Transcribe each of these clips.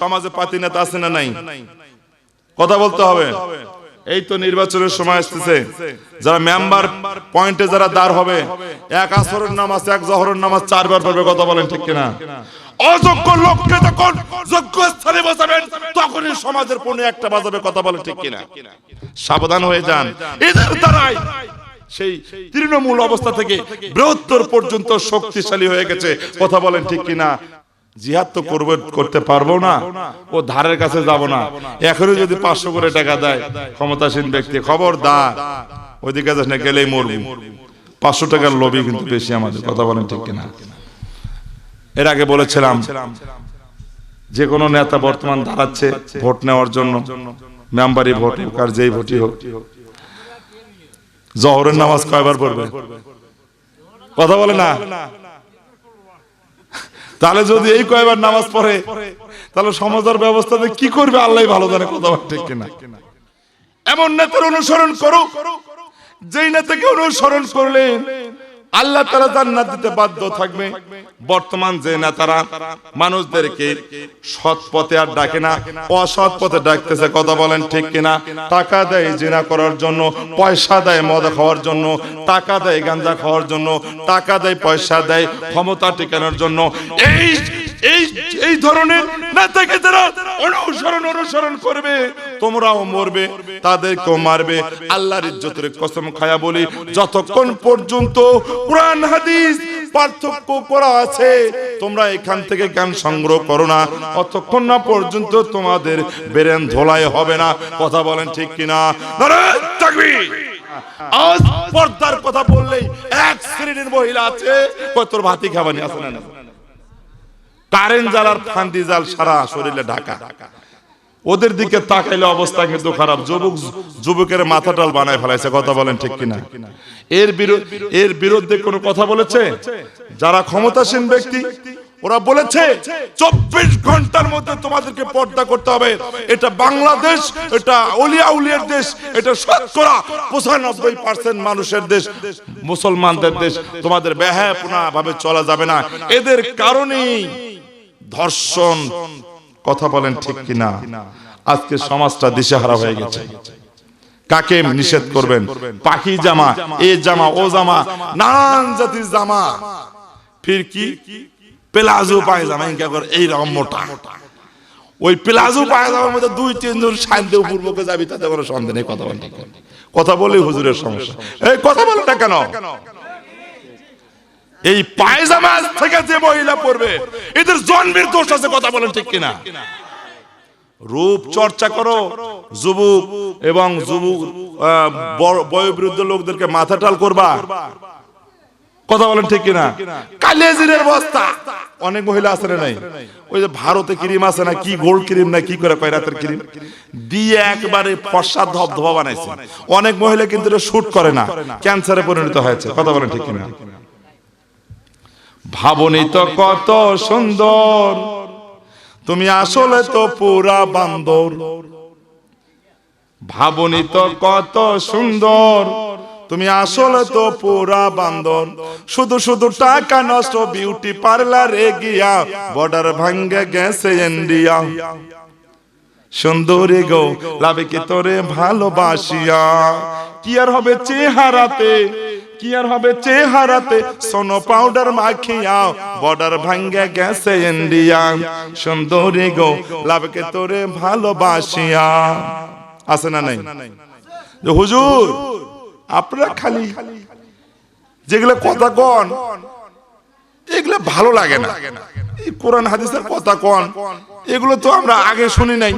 সমাজে পাতি নেতা আছে না নাই? কথা বলতে হবে। এই তো নির্বাচনের সময় আসতেছে। যারা মেম্বার পয়েন্টে যারা দাঁড় হবে, এক আসরের নামাজ, এক জহরের নামাজ চারবার পড়বে, কথা বলেন ঠিক কিনা? অযোগ্য লোককে যখন যোগ্য স্থানে বসাবেন, তখনই সমাজের পণ্য একটা বাজাবে, কথা বলেন ঠিক কিনা? সাবধান হয়ে যান। এদের দ্বারাই সেই তৃণমূল অবস্থা থেকে বৃহত্তর পর্যন্ত শক্তিশালী হয়ে গেছে, কথা বলেন ঠিক কিনা? জিহাদ তো করবে করতে পারব না। ও ধারের কাছে যাব না। এখনই যদি পাঁচশো করে টাকা দেয়, ক্ষমতাসীন ব্যক্তি খবর দা ওইদিকে যাস না, গেলেই মরবি। পাঁচশো টাকার লবি কিন্তু বেশি আমাদের, কথা বলেন ঠিক কিনা? এর আগে বলেছিলাম, যে কোনো নেতা বর্তমান দাঁড়াচ্ছে ভোট নেওয়ার জন্য, মেম্বারি ভোট হোক আর যেই ভোটই হোক। জহরের নামাজ কয়বার পড়বে? কথা বলে না? তাহলে যদি এই কয়েবার নামাজ পড়ে তাহলে সমাজের ব্যবস্থাতে কি করবে আল্লাহ ভালো জানে কথা ঠিক কিনা? এমন নেতার অনুসরণ করো যেই নেতাকে অনুসরণ করলে আল্লাহ তারা জান্নাত দিতে বাধ্য থাকবে। বর্তমান যে নেতারা, মানুষদেরকে সৎ পথে আর ডাকে না, অসৎ পথে ডাকতেছে, কথা বলেন ঠিক কিনা? টাকা দেয় জিনা করার জন্য, পয়সা দেয় মদ খাওয়ার জন্য, টাকা দেয় গাঞ্জা খাওয়ার জন্য, টাকা দেয় পয়সা দেয় ক্ষমতা টিকানোর জন্য। এই এই ধরনের নেতাকে যারা অনুসরণ অনুসরণ করবে। তোমরাও মরবে, তাদেরকেও মারবে। আল্লাহর ইজ্জতের কসম খায়া বলি, যতক্ষণ পর্যন্ত কোরআন, হাদিস পার্থক্য করা আছে, তোমরা এখান থেকে জ্ঞান সংগ্রহ করো না। অতক্ষণ না পর্যন্ত তোমাদের বেরেন ধোলাই হবে না। কথা বলেন ঠিক কিনা? আজ পর্দার কথা বললেই এক শ্রেণির মহিলা আছে। কয়, তোর ভাতি খাবানি আছে না? কারেন্ট জালার ফান্দি জাল সারা শরীরে ঢাকা। ওদের দিকে তাকাইলে অবস্থা কিন্তু খারাপ। যুবক, যুবকের মাথাটাল বানায় ফেলাইছে, কথা বলেন ঠিক কিনা? এর বিরুদ্ধে এর বিরুদ্ধে কোনো কথা বলেছে? যারা ক্ষমতাসীন ব্যক্তি, ওরা বলেছে, চব্বিশ ঘণ্টার মধ্যে তোমাদেরকে পর্দা করতে হবে। এটা বাংলাদেশ, এটা অলিয়া উলিয়ার দেশ, এটা শতকরা পঁচানব্বই পার্সেন্ট মানুষের দেশ, মুসলমানদের দেশ। তোমাদের ব্যহাপনা ভাবে চলা যাবে না। এদের কারণেই ধর্ষণ কথা বলেন ঠিক কিনা? আজকে সমাজটা দিশেহারা হয়ে গেছে। কাকে নিষেধ করবেন? পাখি জামা, এ জামা, ও জামা, নানান জাতির জামা। ফির কি? প্লাজো পায়জামা, ইনকা করে এই রকম মোটা। ওই প্লাজো পায়জামার মধ্যে দুই, তিনজন শান্তি পূর্বকে যাবি, তাতে কোনো সন্দেহ নেই, কথা বলেন কথা বলে হুজুরের সমস্যা। এই কথা বলে না কেন? এই পায়জামা থেকে যে মহিলা পড়বে, এদের জন্মের দোষ আছে, কথা বলেন ঠিক কিনা? রূপ চর্চা করো, যুবক এবং যুবক বয়োবৃদ্ধ লোকদেরকে মাথা টাল করবা। কথা বলেন ঠিক কিনা? কালেজিনের বস্তা। অনেক মহিলা আছে না নাই? ওই যে ভারতে ক্রিম আছে না, কি গোল্ড ক্রিম না কি করে কয় রাতের ক্রিম? দিয়ে একবারে ফর্সা ধবধবা বানাইছে। অনেক মহিলা কিন্তু এটা শুট করে না, ক্যান্সারে পরিণত হয়েছে, কথা বলেন ঠিক কিনা? ভাবনি তো কত সুন্দর। তুমি আসলে তো পুরা বান্দর। ভাবনি তো কত সুন্দর। তুমি আসলে তো পুরা বান্দর। শুধু শুধু টাকা নষ্ট বিউটি পার্লারে গিয়া বর্ডার ভাঙ্গে গেছে ইন্ডিয়া সুন্দরী গো লাভে কি তোরে ভালোবাসিয়া? কি আর হবে চেহারাতে? কি হবে চেহারাতে? সোনো পাউডার মাখিয়া বর্ডার ভাঙ্গে গেছে ইন্ডিয়া সুন্দরী গো, লাভকে তোরে ভালোবাসিয়া। আছে না নাই? হুজুর, আপনারা খালি যেগুলো কথা কন, এগুলো ভালো লাগে না। এই কোরআন, হাদিসের কথা কন, এগুলো তো আমরা আগে শুনি নাই।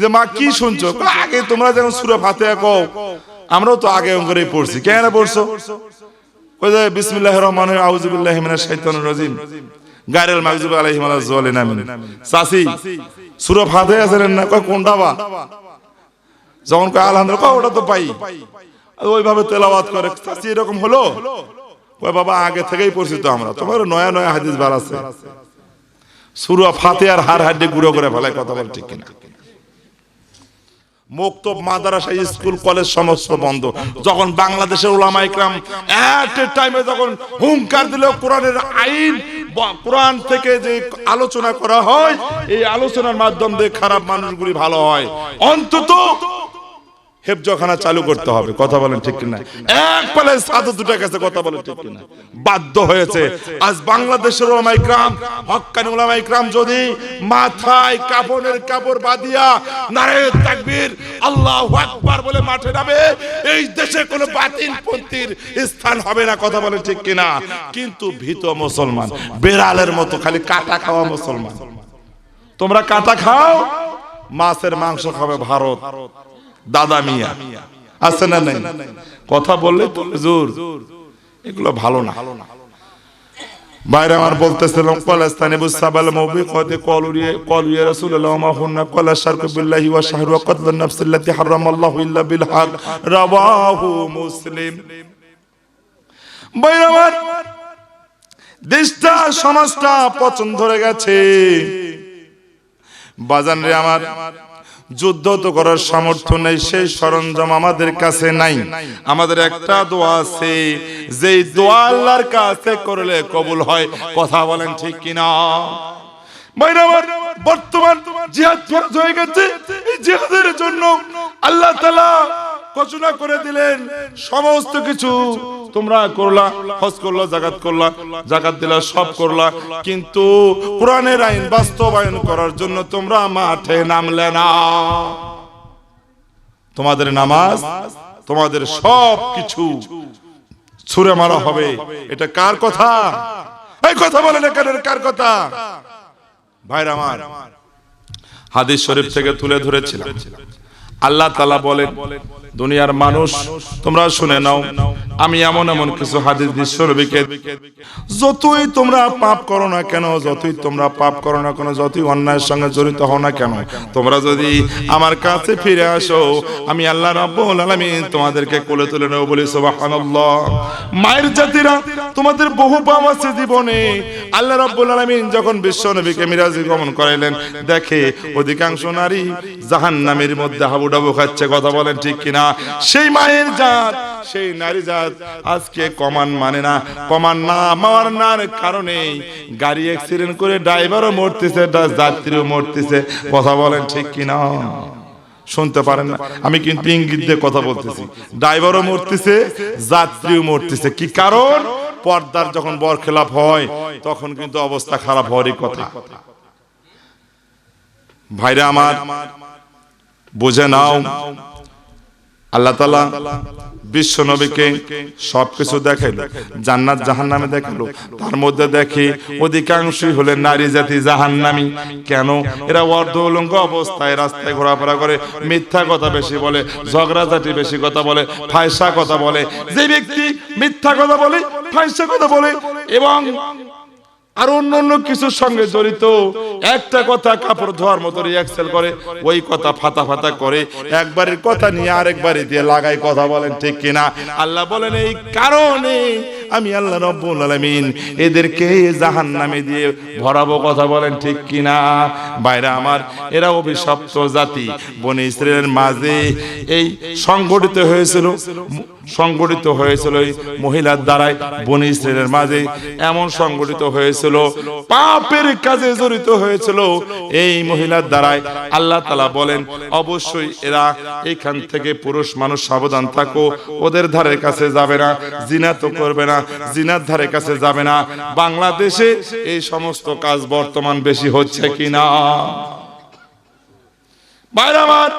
যে মা কি শুনছো? আগে তোমরা যেমন সুরে ফাতে কও। আমরাও তো আগে করে পড়ছি। কেন পড়ছো? ওই যে বিসমিল্লাহির রহমানির রহিম, আউযুবিল্লাহি মিনাশ শাইতানির রাজিম। গায়রুল মাগযুবি আলাইহিম ওয়ালাজ যালিন, আমিন। সাসি, সূরা ফাতিহা জানেন না? কয় কোনটা বা? যখন ওটা তো পাই। ওইভাবে তেলাওয়াত করে এরকম হলো? বাবা, আগে থেকেই পড়ছি তো আমরা। তোমার নয়া নয়া হাদিস বার আছে। সূরা ফাতিহার হার হাড্ডি গুঁড়ো করে ফেলায়, কথা বল ঠিক কিনা? মুক্তব মাদ্রাসা, স্কুল, কলেজ সমস্ত বন্ধ। যখন বাংলাদেশের ওলামা ইকরাম এ টাইমে যখন হুঙ্কার দিল কোরআনের আইন কোরআন থেকে যে আলোচনা করা হয়, এই আলোচনার মাধ্যম দিয়ে খারাপ মানুষগুলি ভালো হয়। অন্তত হেফজখানা চালু করতে হবে, কথা বলেন ঠিক কিনা? এক পালে সাধু দুটা কাছে কথা বলেন ঠিক কিনা? বাধ্য হয়েছে। আজ বাংলাদেশের ওলামাই গ্রাম হক্কানি ওলামাই গ্রাম যদি মাথায় কাপড়ের কাপড় বাঁধিয়া নারে তাকবীর আল্লাহু আকবার বলে মাঠে নামে, এই দেশে কোনো বাতিল পন্থীর স্থান হবে না, কথা বলেন ঠিক কিনা? কিন্তু ভীত মুসলমান, বেড়ালের মতো খালি কাটা খাওয়া মুসলমান। তোমরা কাটা খাও, মাছের মাংস খাবে ভারত। দাদা মিয়া। আছে না নাই? কথা বললে তো জোর এগুলো ভালো না। বাইরে আমার বলতেছিলাম কলাস্তানি বুসাবাল মৌবি কদে কলুরিয়ে কলুরিয়ে রাসূলুল্লাহ মা হুন্না কলা শারকু বিল্লাহি ওয়া শাহরু ওয়া কতল নাফস আল্লাতি হারামাল্লাহু ইল্লা বিল হক। রাওয়াহু মুসলিম। বাইরে আমার দেশটা, সমাজটা পছন্দ ধরে গেছে। বাজান রে আমার যুদ্ধ তো করার সামর্থ্য নেই, সেই সরঞ্জাম আমাদের কাছে নাই। আমাদের একটা দোয়া আছে, যেই দোয়া আল্লাহর কাছে করলে কবুল হয়। কথা বলেন ঠিক কিনা? বর্তমান জিহাদ ফরজ হয়ে গেছে। এই জিহাদের জন্য আল্লাহ তাআলা ঘোষণা করে দিলেন, সমস্ত কিছু তোমরা করলা, হজ করলা, জাকাত করলা, জাকাত দিলা, সব করলা। কিন্তু কোরআনের আইন বাস্তবায়ন করার জন্য তোমরা মাঠে নামলে না। তোমাদের নামাজ, তোমাদের সব কিছু ছুঁড়ে মারা হবে। এটা কার কথা? এই কথা বলে না কেন? কার কথা? ভাইরা আমার, হাদিস শরীফ থেকে তুলে ধরেছিলাম। আল্লাহ তালা বলেন দুনিয়ার মানুষ তোমরা শুনে নাও। আমি এমন এমন কিছু হাদিস বিশ্ব নবীকে যতই তোমরা পাপ করো না কেন, যতই তোমরা পাপ করো না কেন, যতই অন্যায়ের সঙ্গে জড়িত হও না কেন, তোমরা যদি আমার কাছে ফিরে আসো, আমি আল্লাহ রাব্বুল আলামিন তোমাদেরকে কোলে তুলে নেব বলি, সুবহানাল্লাহ। মায়ের জাতিরা, তোমাদের বহু পাপ আছে জীবনে। আল্লাহ রাব্বুল আলামিন যখন বিশ্ব নবীকে মিরাজে গমন করাইলেন, দেখে অধিকাংশ নারী জাহান্নামের মধ্যে হাবুডাবু খাচ্ছে, কথা বলেন ঠিক কিনা? সেই মায়ের জাত সেই নারী জাত আজকে কমান মানে না, কমান না মারনার কারণে গাড়ি অ্যাক্সিডেন্ট করে ড্রাইভারও মরতেছে যাত্রীও মরতেছে। কথা বলেন ঠিক কিনা? শুনতে পারেন না। আমি কিন্তু ইঙ্গিত দিয়ে কথা বলতেছি। ড্রাইভারও মরতেছে, যাত্রীও মরতেছে। কি কারণ? পর্দার যখন বর খেলাপ হয়, তখন কিন্তু অবস্থা খারাপ হওয়ারই কথা। ভাইরা আমার, বুঝে নাও, আল্লাহ তালা বিশ্ব নবীকে সবকিছু দেখাইলো, জান্নাত জাহান নামে দেখাল তার মধ্যে দেখি অধিকাংশই হলেন নারী জাতি জাহান নামি কেন? এরা অর্ধ উলঙ্গ অবস্থায় রাস্তায় ঘোরাফেরা করে, মিথ্যা কথা বেশি বলে, ঝগড়া জাতি বেশি কথা বলে, ফায়সা কথা বলে। যে ব্যক্তি মিথ্যা কথা বলে, ফায়সা কথা বলে এবং আর অন্য অন্য কিছুর সঙ্গে জড়িত। একটা কথা কাপড় ধোয়ার মতো রিয়াকশন করে, ওই কথা ফাতা ফাতা করে, একবারের কথা নিয়ে আরেকবারে দিয়ে লাগাই কথা বলেন ঠিক কিনা? আল্লাহ বলেন, এই কারণে আমি আল্লাহ রব্বুল আলামিন এদেরকে জাহান্নামে দিয়ে ভরাবো কথা বলেন ঠিক কিনা? বাইরে আমার এরা অভিশপ্ত জাতি। বনে ইসরায়েলের মাঝে এই সংগঠিত হয়েছিল সংগঠিত হয়েছিল এই মহিলার দ্বারাই। বনে ইসরায়েলের মাঝে এমন সংগঠিত হয়েছিল পাপের কাজে জড়িত হয়েছিল এই মহিলার দ্বারাই। আল্লাহ তালা বলেন অবশ্যই এরা এখান থেকে পুরুষ মানুষ সাবধান থাকো ওদের ধারের কাছে যাবে না জিনা তো করবে না। জিনার ধারে কাছে যাবে না। বাংলাদেশে এই সমস্ত কাজ বর্তমান বেশি হচ্ছে কিনা? বাইরে আমার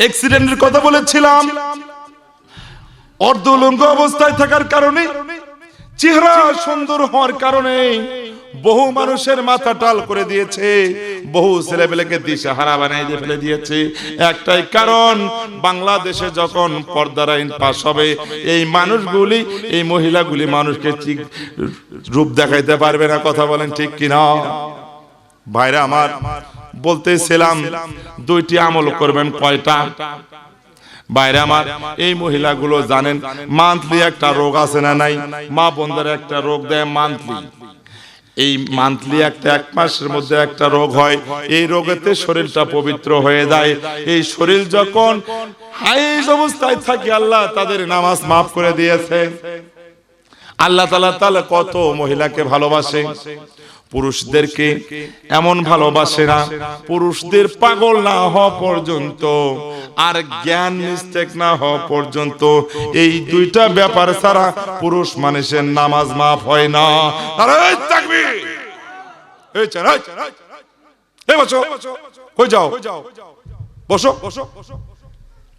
অ্যাক্সিডেন্টের কথা বলেছিলাম। অর্ধলঙ্গ অবস্থায় থাকার কারণে, চেহারা সুন্দর হওয়ার কারণে বহু মানুষের মাথা টাল করে দিয়েছে। বহু ছেলেপেলেকে দিশে হারা বানাই দিয়ে ফেলে দিয়েছে। একটাই কারণ, বাংলাদেশে যখন পর্দার আইন পাশ হবে, এই মানুষগুলি, এই মহিলাগুলি মানুষকে ঠিক রূপ দেখাইতে পারবে না। কথা বলেন ঠিক কিনা? ভাইরা আমার, বলতেছিলাম, দুইটি আমল করবেন কয়টা? বাইরে আমার, এই মহিলাগুলো জানেন মান্থলি একটা রোগ আছে না নাই? মা বোনদের একটা রোগ দেয় মান্থলি এই মান্থলি একটা এক মাসের মধ্যে একটা রোগ হয়। এই রোগেতে শরীরটা পবিত্র হয়ে যায়। এই শরীর যখন হাইজ অবস্থায় থাকে, আল্লাহ তাদের নামাজ মাফ করে দিয়েছে আল্লাহ তালা তাহলে কত মহিলাকে ভালোবাসে? পুরুষদেরকে এমন ভালোবাসে না পুরুষদের পাগল না হওয়া পর্যন্ত আর জ্ঞান মিস্টেক না হওয়া পর্যন্ত এই দুইটা ব্যাপার ছাড়া পুরুষ মানুষের নামাজ মাফ হয় না।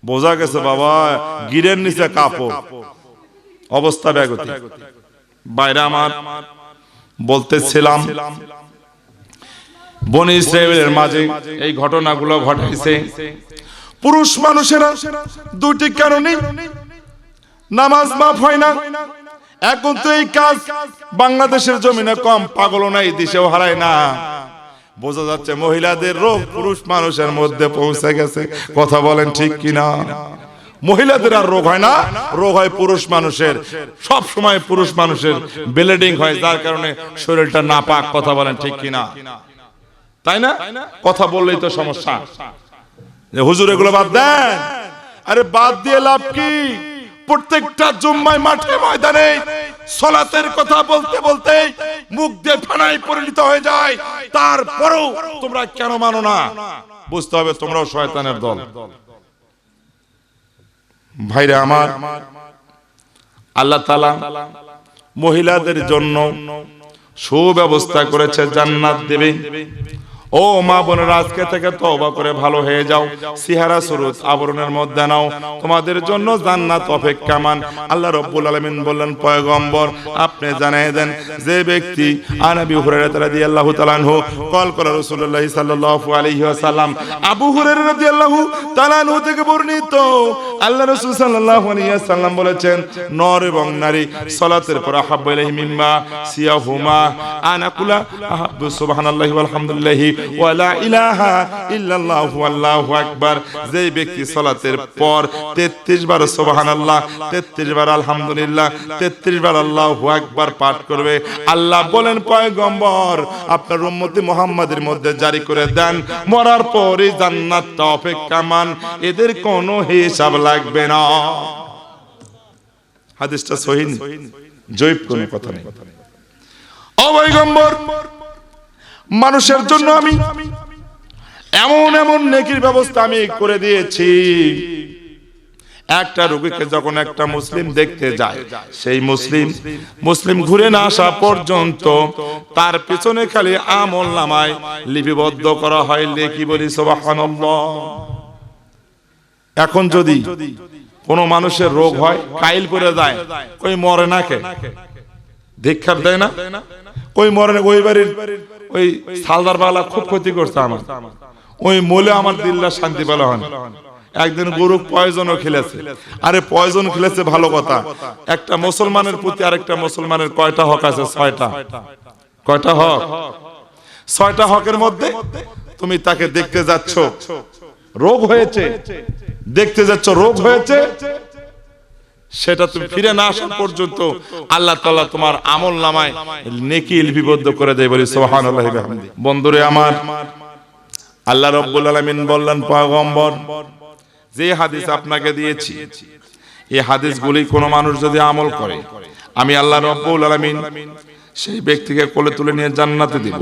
বোঝা গেছে বাবা, গিরের নিচে কাপো অবস্থা ব্যাগতি বাইরে আমার বলতেছিলাম, বনি ইসরায়েলের মাঝে এই ঘটনাগুলো ঘটাইছে। পুরুষ মানুষেরা দুটি কারণে নামাজ মাফ হয় না। এখন তো এই কাজ বাংলাদেশের জমিনে কম পাগল নাই, দেশেও হারায় না। বোঝা যাচ্ছে মহিলাদের রোগ পুরুষ মানুষের মধ্যে পৌঁছে গেছে। কথা বলেন ঠিক কিনা? মহিলাদের আর রোগ হয় না। রোগ হয় পুরুষ মানুষের। সব সময় পুরুষ মানুষের ব্লিডিং হয়, যার কারণে শরীরটা নাপাক, কথা বলেন ঠিক কিনা। তাই না? কথা বললেই তো সমস্যা। যে হুজুর, এগুলো বাদ দেন। আরে বাদ দিয়ে লাভ কি? প্রত্যেকটা জুম্মায় মাঠে ময়দানে সলাতের কথা বলতে বলতে মুখ দিয়ে ফেনায় পরিণত হয়ে যায়। তারপরেও তোমরা কেন মানো না? বুঝতে হবে তোমরাও শয়তানের দল। ভাইরা আমার আল্লাহ তালা মহিলাদের জন্য সুব্যবস্থা করেছে জান্নাত দেবে। ও মা বোনেরা, আজকে থেকে তওবা করে ভালো হয়ে যাও। সিহারা সুরুত আবরণের মধ্যে নাও। তোমাদের জন্য জান্নাত অপেক্ষামান আল্লাহ রব্বুল আলামিন বললেন, পয়গম্বর, আপনি জানিয়ে দেন, যে ব্যক্তি আনবি হুরায়রা রাদিয়াল্লাহু তাআলা আনহু কল করে রাসূলুল্লাহ সাল্লাল্লাহু আলাইহি ওয়াসাল্লাম, আবু হুরায়রা রাদিয়াল্লাহু তাআলা আনহু থেকে বর্ণিত। আল্লাহ রাসূল সাল্লাল্লাহু আলাইহি ওয়াসাল্লাম বলেছেন, নর এবং নারী, সালাতের পর আহাব্বু ইলাইহি মিম্মা, সিয়াহুমা আনা কুলা আহাব্বু সুবহানাল্লাহি ওয়ালহামদুলিল্লাহি ওয়ালা ইলাহা ইল্লাল্লাহু আল্লাহু আকবার। যেই ব্যক্তি সালাতের পর 33 বার সুবহানাল্লাহ 33 বার আলহামদুলিল্লাহ 33 বার আল্লাহু আকবার পাঠ করবে, আল্লাহ বলেন, পয়গম্বর, আপনার মুহাম্মাদের মধ্যে জারি করে দেন, মরার পরে জান্নাতটা এদের কোনো হিসাব লাগবে না। হাদিসটা সহিহ জয়ীব কোনো কথা নেই। অবৈগম্বর মানুষের জন্য আমি এমন এমন নেকির ব্যবস্থা আমি করে দিয়েছি। একটা রোগীকে যখন একটা মুসলিম দেখতে যায়, সেই মুসলিম মুসলিম ঘুরে না আসা পর্যন্ত তার পিছনে খালি আমল নামায় লিপিবদ্ধ করা হয় লেখি বলি এখন যদি কোনো মানুষের রোগ হয়, কাইল করে যায়, কই মরে না কে? দীক্ষার দেয় না? কই মরে ওই বাড়ির ওই সালদার বালা খুব ক্ষতি করছে আমার। ওই মোলে আমার দিল্লা শান্তি পেল হন। একদিন গরু পয়জনও খেলেছে। আরে পয়জন খেলেছে ভালো কথা। একটা মুসলমানের প্রতি আরেকটা মুসলমানের কয়টা হক আছে? ছয়টা। কয়টা হক? ছয়টা হকের মধ্যে তুমি তাকে দেখতে যাচ্ছ। রোগ হয়েছে। দেখতে যাচ্ছ, রোগ হয়েছে। সেটা তুমি ফিরে না আসা পর্যন্ত আল্লাহ তাআলা তোমার আমল নামায় নেকি লিপিবদ্ধ করে দেয় বলি সুবহানাল্লাহি ওয়া বিহামদি বন্ধুরে আমার আল্লাহ রাব্বুল আলামিন বললেন পয়গম্বর যে হাদিস আপনাকে দিয়েছি এই হাদিসগুলি কোনো মানুষ যদি আমল করে আমি আল্লাহ রাব্বুল আলামিন সেই ব্যক্তিকে কোলে তুলে নিয়ে জান্নাতে দিব।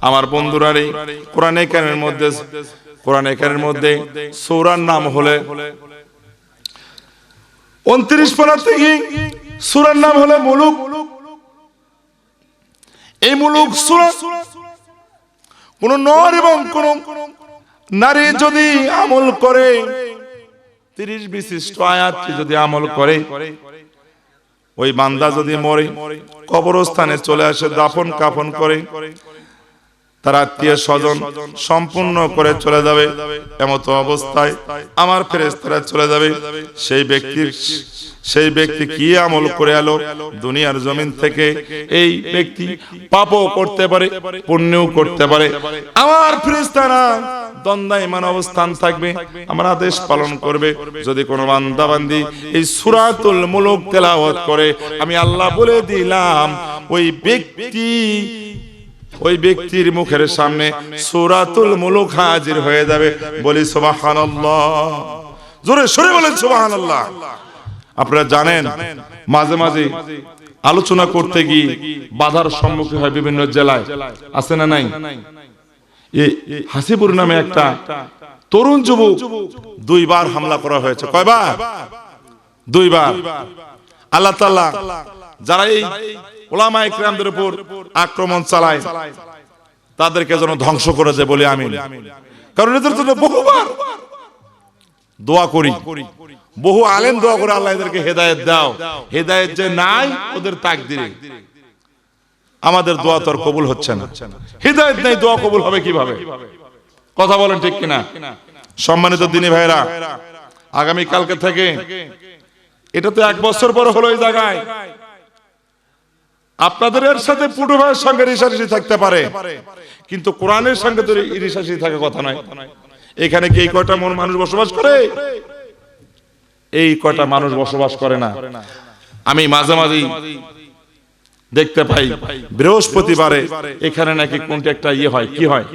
আমার বন্ধুরা এই কোরআনে কারিমের মধ্যে কোরআনে কারিমের মধ্যে সূরার নাম হলে উনত্রিশ পারা থেকে সুরার নাম হলো মুলুক। এই মুলুক সুরা কোন নর এবং কোন নারী যদি আমল করে, তিরিশ বিশিষ্ট আয়াতটি যদি আমল করে, ওই বান্দা যদি মরে, কবরস্থানে চলে আসে, দাফন কাফন করে তার আত্মীয় স্বজন সম্পূর্ণ করে চলে যাবে। এমত অবস্থায় আমার ফেরেস্তারা চলে যাবে। সেই ব্যক্তির সেই ব্যক্তি কি আমল করে এলো? দুনিয়ার জমিন থেকে এই ব্যক্তি পাপও করতে পারে, পুণ্যও করতে পারে। আমার ফেরেস্তারা দ্বন্দ্বায়মান অবস্থান থাকবে। আমার আদেশ পালন করবে। যদি কোনো বান্দাবান্দি এই সুরাতুল মুলুক তেলাওয়াত করে, আমি আল্লাহ বলে দিলাম, ওই ব্যক্তি ওই ব্যক্তির মুখের সামনে সুরাতুল মুলুক হাজির হয়ে যাবে। বলি, সুবহানাল্লাহ। জোরে সরে বলেন, সুবহানাল্লাহ। আপনারা জানেন, মাঝে মাঝে আলোচনা করতে গিয়ে বাধার সম্মুখীন হয় বিভিন্ন জেলায়। আছে না নাই? এই হাসিপুর নামে একটা তরুণ যুবক দুইবার হামলা করা হয়েছে। কয়বার? দুইবার। আল্লাহ তাআলা যারা এই ওলামা ইকরামদের উপর আক্রমণ চালায়, তাদেরকে যেন ধ্বংস করে দেয় বলে আমি কারণ এদের জন্য বহুবার দোয়া করি। বহু আলেম দোয়া করে আল্লাহ এদেরকে হেদায়েত দাও। হেদায়েত যে নাই, ওদের তাকদিরে। আমাদের দোয়া তো আর কবুল হচ্ছে না। হেদায়েত নাই, দোয়া কবুল হবে কীভাবে? কথা বলেন ঠিক কিনা? সম্মানিত দিনী ভাইরা আগামী কালকে থেকে, এটা তো এক বছর পর হলো এই জায়গায়। আপনাদের এর সাথে পুটু ভাইয়ের সঙ্গে রিসারিসি থাকতে পারে। কিন্তু কোরআনের সঙ্গে তো রিসারিসি থাকার কথা নয়। এখানে কি এই কয়টা মন মানুষ বসবাস করে? এই কয়টা মানুষ বসবাস করে না। আমি মাঝে মাঝে দেখতে পাই, বৃহস্পতিবারে এখানে নাকি কোনটা একটা ইয়ে হয়। কি হয়?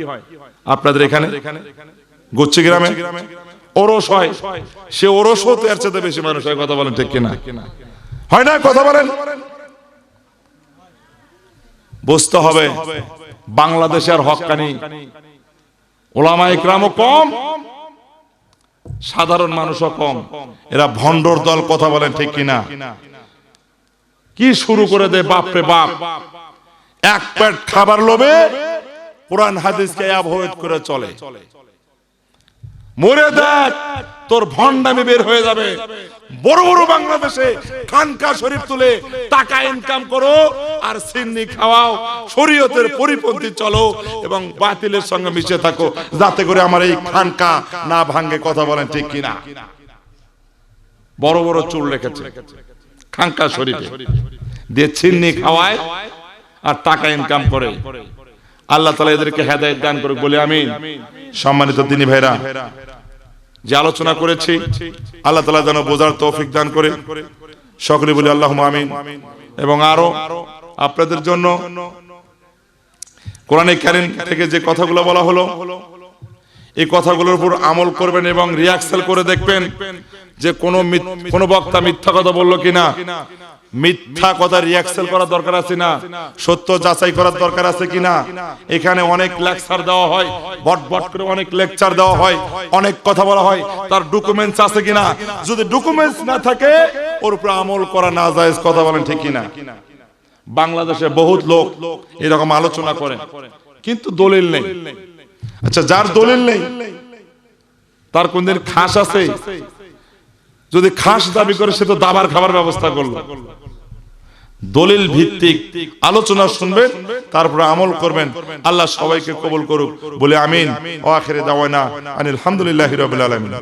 আপনাদের এখানে? গুচ্ছি গ্রামে? ওরস হয়। সে ওরসও তো এর চেয়ে বেশি মানুষ হয়, কথা বলেন ঠিক কিনা? হয় না, কথা বলেন। বুঝতে হবে বাংলাদেশের হকানি ওলামা ইকরামও কম, সাধারণ মানুষও কম। এরা ভণ্ডর দল, কথা বলেন ঠিক কিনা? কি শুরু করে দেয় বাপরে বাপ? এক পেট খাবার লোভে কোরআন হাদিসকে অ্যাভয়েড করে চলে। মরে দেখ তোর ভণ্ডামি বের হয়ে যাবে। বড় বড় বাংলাদেশে খানকা শরীফ তুলে টাকা ইনকাম করো আর সিন্নি খাওয়াও, শরীয়তের পরিপন্থী চলো এবং বাতিলের সঙ্গে মিশে থাকো, যাতে করে আমার এই খানকা না ভাঙ্গে কথা বলেন ঠিক কিনা? বড় বড় চুল রেখেছে খানকা শরীফে, দিয়ে ছিন্নি খাওয়ায় আর টাকা ইনকাম করে। আল্লাহ তালা এদেরকে হেদায়ত দান করে বলে আমি সম্মানিত দিনী ভাইরা, যে আলোচনা করেছি, আল্লাহ তালা যেন বোঝার তৌফিক দান করে। সকলে বলি আল্লাহ আমিন। এবং আরও আপনাদের জন্য কোরআনে কারিম থেকে যে কথাগুলো বলা হলো, এই কথাগুলোর উপর আমল করবেন এবং রিয়াকশন করে দেখবেন যে কোন কোনো বক্তা মিথ্যা কথা বলল কিনা। মিথ্যা কথা রিয়াকশন করার দরকার আছে না? সত্য যাচাই করার দরকার আছে কিনা? এখানে অনেক লেকচার দেওয়া হয়, বট বট করে অনেক লেকচার দেওয়া হয়, অনেক কথা বলা হয়। তার ডকুমেন্টস আছে কিনা? যদি ডকুমেন্টস না থাকে, ওর উপর আমল করা না যায় কথা বলেন ঠিক কিনা? বাংলাদেশে বহুত লোক এরকম আলোচনা করে, কিন্তু দলিল নেই। আচ্ছা যার দলিল নেই, তার কোনদিন খাস আছে? যদি খাস দাবি করে, সে তো দাবার খাবার ব্যবস্থা করল। দলিল ভিত্তিক আলোচনা শুনবেন, তারপরে আমল করবেন। আল্লাহ সবাইকে কবল করুক, বলে আমিন। ও আখেরে দাওয়ানা আনিল আলহামদুলিল্লাহ আলামিন।